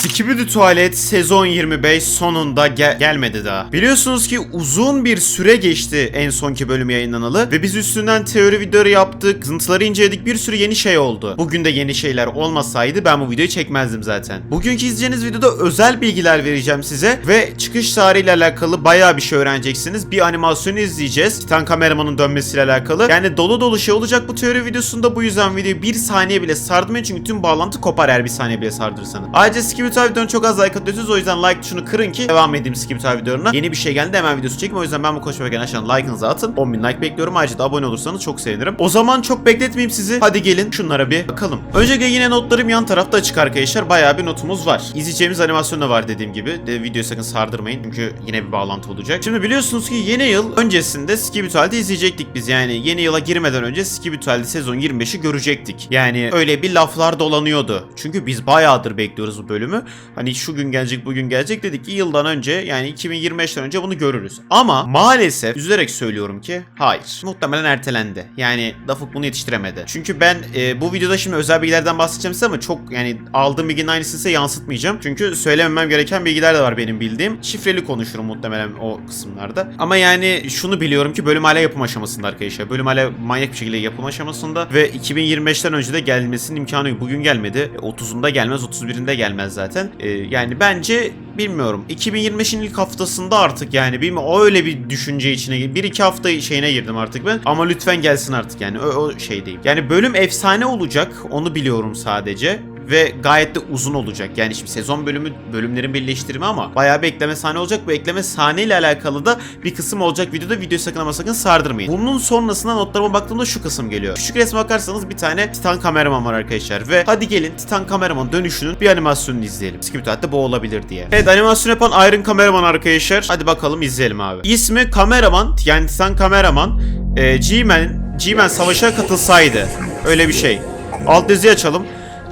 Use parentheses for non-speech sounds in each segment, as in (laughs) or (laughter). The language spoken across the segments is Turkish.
Skibidi Tuvalet sezon 25 sonunda gel- gelmedi daha. Biliyorsunuz ki uzun bir süre geçti en sonki bölüm yayınlanalı ve biz üstünden teori videoları yaptık, zıntıları inceledik bir sürü yeni şey oldu. Bugün de yeni şeyler olmasaydı ben bu videoyu çekmezdim zaten. Bugünkü izleyeceğiniz videoda özel bilgiler vereceğim size ve çıkış tarihiyle alakalı bayağı bir şey öğreneceksiniz. Bir animasyonu izleyeceğiz. Titan kameramanın dönmesiyle alakalı. Yani dolu dolu şey olacak bu teori videosunda bu yüzden videoyu bir saniye bile sardırmayın çünkü tüm bağlantı kopar eğer bir saniye bile sardırırsanız. Ayrıca Skibidi Toy videonun çok az like atıyorsunuz o yüzden like tuşunu kırın ki devam edeyim Skibidi Toy videolarına. Yeni bir şey geldi hemen videosu çekeyim o yüzden ben bu konuşmaya gelen aşağıdan like'ınızı atın. 10.000 like bekliyorum ayrıca da abone olursanız çok sevinirim. O zaman çok bekletmeyeyim sizi. Hadi gelin şunlara bir bakalım. Öncelikle yine notlarım yan tarafta açık arkadaşlar. Bayağı bir notumuz var. İzleyeceğimiz animasyon da var dediğim gibi. De videoyu sakın sardırmayın çünkü yine bir bağlantı olacak. Şimdi biliyorsunuz ki yeni yıl öncesinde Skibidi Toy'da izleyecektik biz. Yani yeni yıla girmeden önce Skibidi Toy'da sezon 25'i görecektik. Yani öyle bir laflar dolanıyordu. Çünkü biz bayağıdır bekliyoruz bu bölümü. Hani şu gün gelecek bugün gelecek dedik ki yıldan önce yani 2025'ten önce bunu görürüz. Ama maalesef üzülerek söylüyorum ki hayır. Muhtemelen ertelendi. Yani Dafuk bunu yetiştiremedi. Çünkü ben e, bu videoda şimdi özel bilgilerden bahsedeceğim size ama çok yani aldığım bilginin aynısını size yansıtmayacağım. Çünkü söylememem gereken bilgiler de var benim bildiğim. Şifreli konuşurum muhtemelen o kısımlarda. Ama yani şunu biliyorum ki bölüm hala yapım aşamasında arkadaşlar. Bölüm hala manyak bir şekilde yapım aşamasında ve 2025'ten önce de gelmesinin imkanı yok. Bugün gelmedi. E, 30'unda gelmez, 31'inde gelmez zaten. E, yani bence bilmiyorum. 2025'in ilk haftasında artık yani. O öyle bir düşünce içine bir iki hafta şeyine girdim artık ben. Ama lütfen gelsin artık yani. O, o şey değil. Yani bölüm efsane olacak. Onu biliyorum sadece ve gayet de uzun olacak. Yani şimdi sezon bölümü bölümlerin birleştirme ama bayağı bir ekleme sahne olacak. Bu ekleme sahne ile alakalı da bir kısım olacak videoda. Videoyu sakın ama sakın sardırmayın. Bunun sonrasında notlarıma baktığımda şu kısım geliyor. Küçük resme bakarsanız bir tane Titan kameraman var arkadaşlar ve hadi gelin Titan kameraman dönüşünün bir animasyonunu izleyelim. Skibidi bu olabilir diye. Evet animasyon yapan Iron kameraman arkadaşlar. Hadi bakalım izleyelim abi. İsmi kameraman yani Titan kameraman e, G-Man G-Man savaşa katılsaydı. Öyle bir şey. Alt yazıyı açalım.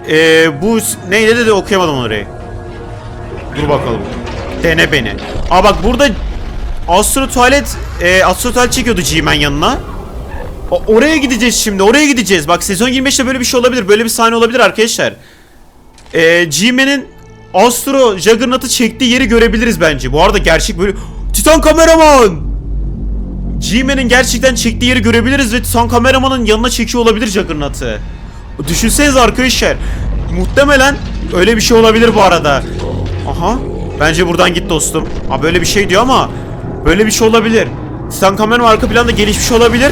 Ee, bu neydi dedi okuyamadım orayı. Dur bakalım. Dene beni. Aa bak burada Astro Tuvalet e, Astro Tuvalet çekiyordu G-Man yanına. O- oraya gideceğiz şimdi. Oraya gideceğiz. Bak sezon 25'te böyle bir şey olabilir. Böyle bir sahne olabilir arkadaşlar. Ee, G-Man'in Astro Juggernaut'ı çektiği yeri görebiliriz bence. Bu arada gerçek böyle Titan kameraman. G-Man'in gerçekten çektiği yeri görebiliriz ve Titan kameramanın yanına çekiyor olabilir Juggernaut'ı. Düşünsenize arkadaşlar. Muhtemelen öyle bir şey olabilir bu arada. Aha. Bence buradan git dostum. Aa böyle bir şey diyor ama böyle bir şey olabilir. Titan kameraman arka planda gelişmiş olabilir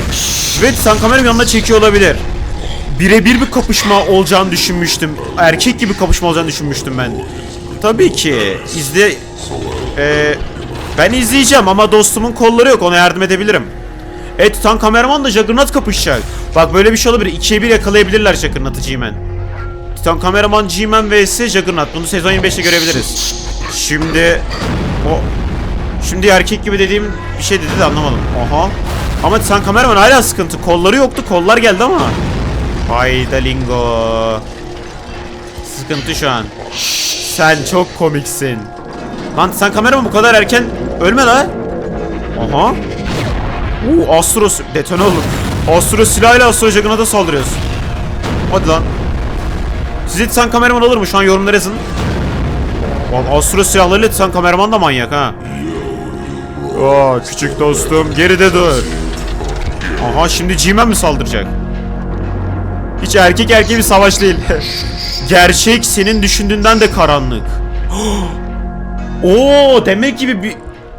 ve Titan kameram yanına çekiyor olabilir. Birebir bir kapışma olacağını düşünmüştüm. Erkek gibi kapışma olacağını düşünmüştüm ben. Tabii ki. İzle... Ee, ben izleyeceğim ama dostumun kolları yok. Ona yardım edebilirim. Evet Titan kameraman da Juggernaut kapışacak. Bak böyle bir şey olabilir. İkiye bir yakalayabilirler Juggernaut'ı G-Man. Titan kameraman G-Man vs Juggernaut. Bunu sezon 25'te görebiliriz. Şimdi... O... Şimdi erkek gibi dediğim bir şey dedi de anlamadım. Aha. Ama Titan kameraman hala sıkıntı. Kolları yoktu. Kollar geldi ama. Hayda lingo. Sıkıntı şu an. Sen çok komiksin. Lan sen kameraman bu kadar erken ölme la. Aha. Uuu Astro detone olur. Astro silahıyla Astro Juggernaut'a saldırıyoruz. Hadi lan. Size Titan kameraman olur mu? Şu an yorumlara yazın. Lan Astro silahlarıyla Titan kameraman da manyak ha. Aa küçük dostum geride dur. Aha şimdi G-Man mi saldıracak? Hiç erkek erkeğe bir savaş değil. (laughs) Gerçek senin düşündüğünden de karanlık. (gasps) Oo demek gibi bir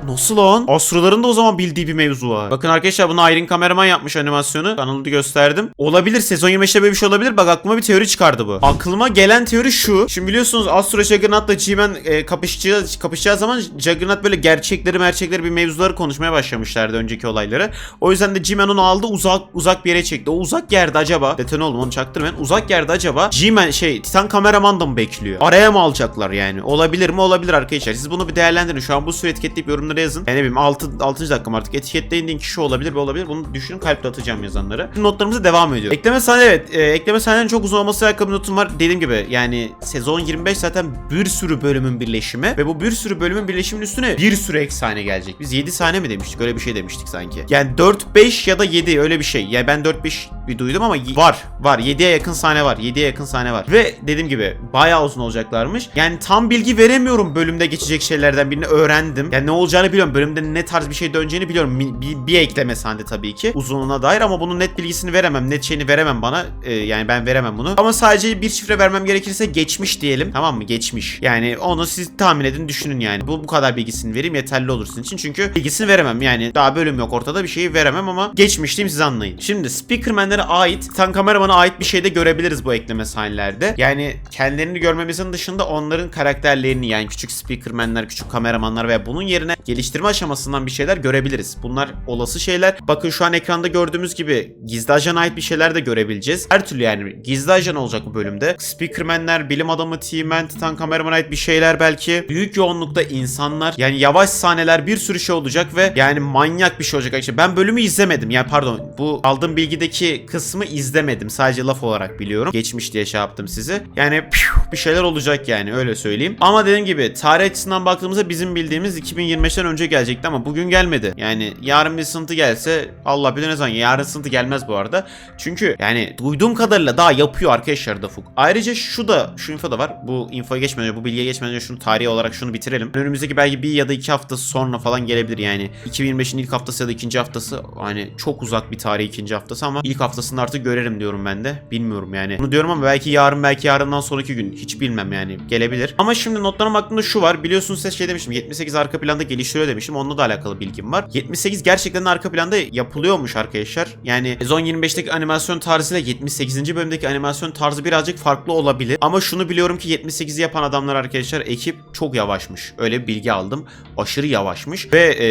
Nasıl lan? Astroların da o zaman bildiği bir mevzu var. Bakın arkadaşlar bunu Iron kameraman yapmış animasyonu. Kanalda gösterdim. Olabilir. Sezon 25'te böyle bir şey olabilir. Bak aklıma bir teori çıkardı bu. Aklıma gelen teori şu. Şimdi biliyorsunuz Astro Juggernaut'la G-Man e, kapışacağı, kapışacağı zaman Juggernaut böyle gerçekleri merçekleri bir mevzuları konuşmaya başlamışlardı önceki olayları. O yüzden de G-Man onu aldı uzak uzak bir yere çekti. O uzak yerde acaba detone oldum onu çaktırmayın. Uzak yerde acaba G-Man şey Titan kameraman da mı bekliyor? Araya mı alacaklar yani? Olabilir mi? Olabilir arkadaşlar. Siz bunu bir değerlendirin. Şu an bu süre etiketleyip yorumlara. Yani ne bileyim 6. 6. dakikam artık. Etiketleyin deyin kişi olabilir bu olabilir. Bunu düşünün kalple atacağım yazanları. Notlarımıza devam ediyor. Ekleme sahne evet. E, ekleme sahnenin çok uzun olması alakalı notum var. Dediğim gibi yani sezon 25 zaten bir sürü bölümün birleşimi ve bu bir sürü bölümün birleşiminin üstüne bir sürü ek sahne gelecek. Biz 7 sahne mi demiştik? Öyle bir şey demiştik sanki. Yani 4 5 ya da 7 öyle bir şey. Yani ben 4 5 bir duydum ama var. Var. 7'ye yakın sahne var. 7'ye yakın sahne var. Ve dediğim gibi bayağı uzun olacaklarmış. Yani tam bilgi veremiyorum bölümde geçecek şeylerden birini öğrendim. Yani ne olacağını biliyorum. Bölümde ne tarz bir şey döneceğini biliyorum. Mi- Bir, bir ekleme sahne tabii ki. Uzunluğuna dair ama bunun net bilgisini veremem. Net şeyini veremem bana. Ee, yani ben veremem bunu. Ama sadece bir şifre vermem gerekirse geçmiş diyelim. Tamam mı? Geçmiş. Yani onu siz tahmin edin düşünün yani. Bu bu kadar bilgisini vereyim yeterli olur sizin için. Çünkü bilgisini veremem. Yani daha bölüm yok ortada bir şeyi veremem ama geçmiş diyeyim siz anlayın. Şimdi Speakerman'lere ait, Titan Kameraman'a ait bir şey de görebiliriz bu ekleme sahnelerde. Yani kendilerini görmemizin dışında onların karakterlerini yani küçük Speakerman'ler, küçük kameramanlar veya bunun yerine geliştirme aşamasından bir şeyler görebiliriz. Bunlar olası şeyler. Bakın şu an ekranda gördüğümüz gibi gizli ajana ait bir şeyler de görebileceğiz. Her türlü yani gizli ajan olacak bu bölümde. Speakerman'ler, bilim adamı, T-Man, Titan Kameraman'a ait bir şeyler belki. Büyük yoğunlukta insanlar yani yavaş sahneler bir sürü şey olacak ve yani manyak bir şey olacak arkadaşlar. Ben bölümü izlemedim. Yani pardon bu aldığım bilgideki kısmı izlemedim. Sadece laf olarak biliyorum. Geçmiş diye şey yaptım sizi. Yani piu, bir şeyler olacak yani öyle söyleyeyim. Ama dediğim gibi tarih açısından baktığımızda bizim bildiğimiz 2025'ten önce gelecekti ama bugün gelmedi. Yani yarın bir sıntı gelse Allah bilir ne zaman. Yarın sıntı gelmez bu arada. Çünkü yani duyduğum kadarıyla daha yapıyor arkadaşlar Dafuk. Ayrıca şu da şu info da var. Bu infoya geçmeden önce bu bilgiye geçmeden önce şunu tarihi olarak şunu bitirelim. Önümüzdeki belki bir ya da iki hafta sonra falan gelebilir yani. 2025'in ilk haftası ya da ikinci haftası hani çok uzak bir tarih ikinci haftası ama ilk haftasında artık görelim diyorum ben de. Bilmiyorum yani. Bunu diyorum ama belki yarın belki yarından sonraki gün hiç bilmem yani gelebilir. Ama şimdi notlarım aklımda şu var. Biliyorsunuz size şey demiştim. 78 arka planda geliştiriyor demiştim. Onunla da alakalı bilgim var. 78 gerçekten arka planda yapılıyormuş arkadaşlar. Yani Zone 25'teki animasyon tarzıyla 78. bölümdeki animasyon tarzı birazcık farklı olabilir. Ama şunu biliyorum ki 78'i yapan adamlar arkadaşlar ekip çok yavaşmış. Öyle bir bilgi aldım. Aşırı yavaşmış. Ve e,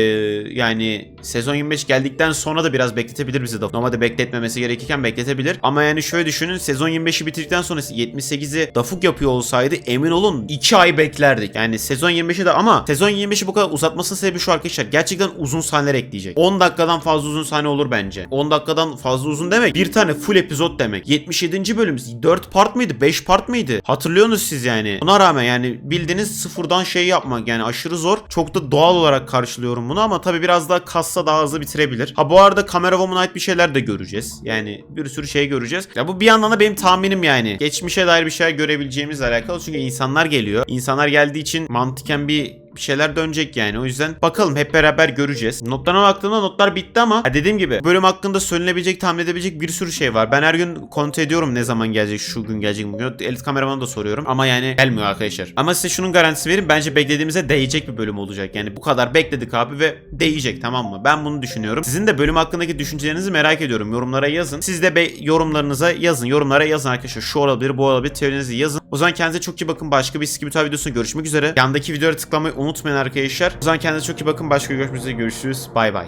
yani sezon 25 geldikten sonra da biraz bekletebilir bizi de. Normalde bekletmemesi gerekirken bekletebilir. Ama yani şöyle düşünün sezon 25'i bitirdikten sonra 78'i Dafuk yapıyor olsaydı emin olun 2 ay beklerdik. Yani sezon 25'i de ama sezon 25'i bu kadar uzatmasının sebebi şu arkadaşlar. Gerçekten uzun sahneler ekleyecek. 10 dakikadan fazla uzun sahne olur bence. 10 dakikadan fazla uzun demek bir tane full epizod demek. 77. bölüm 4 part mıydı? 5 part mıydı? Hatırlıyorsunuz siz yani. Buna rağmen yani bildiğiniz sıfırdan şey yapmak yani aşırı zor. Çok da doğal olarak karşılıyorum bunu ama tabii biraz daha kassa daha hızlı bitirebilir. Ha bu arada kamera woman'a ait bir şeyler de göreceğiz. Yani bir sürü şey göreceğiz. Ya bu bir yandan da benim tahminim yani. Geçmişe dair bir şeyler görebileceğimizle alakalı çünkü insanlar geliyor. İnsanlar geldiği için mantıken bir bir şeyler dönecek yani. O yüzden bakalım hep beraber göreceğiz. Notlarına baktığımda notlar bitti ama ha dediğim gibi bölüm hakkında söylenebilecek, tahmin edebilecek bir sürü şey var. Ben her gün kontrol ediyorum ne zaman gelecek, şu gün gelecek, bugün. Elit kameramana da soruyorum ama yani gelmiyor arkadaşlar. Ama size şunun garantisi vereyim. Bence beklediğimize değecek bir bölüm olacak. Yani bu kadar bekledik abi ve değecek tamam mı? Ben bunu düşünüyorum. Sizin de bölüm hakkındaki düşüncelerinizi merak ediyorum. Yorumlara yazın. Siz de be- yorumlarınıza yazın. Yorumlara yazın arkadaşlar. Şu olabilir, bu olabilir. Teorinizi yazın. O zaman kendinize çok iyi bakın. Başka bir Skibidi videosunda görüşmek üzere. Yandaki videoya tıklamayı unutmayın arkadaşlar. O zaman kendinize çok iyi bakın. Başka görüşmek üzere. Görüşürüz. Bay bay.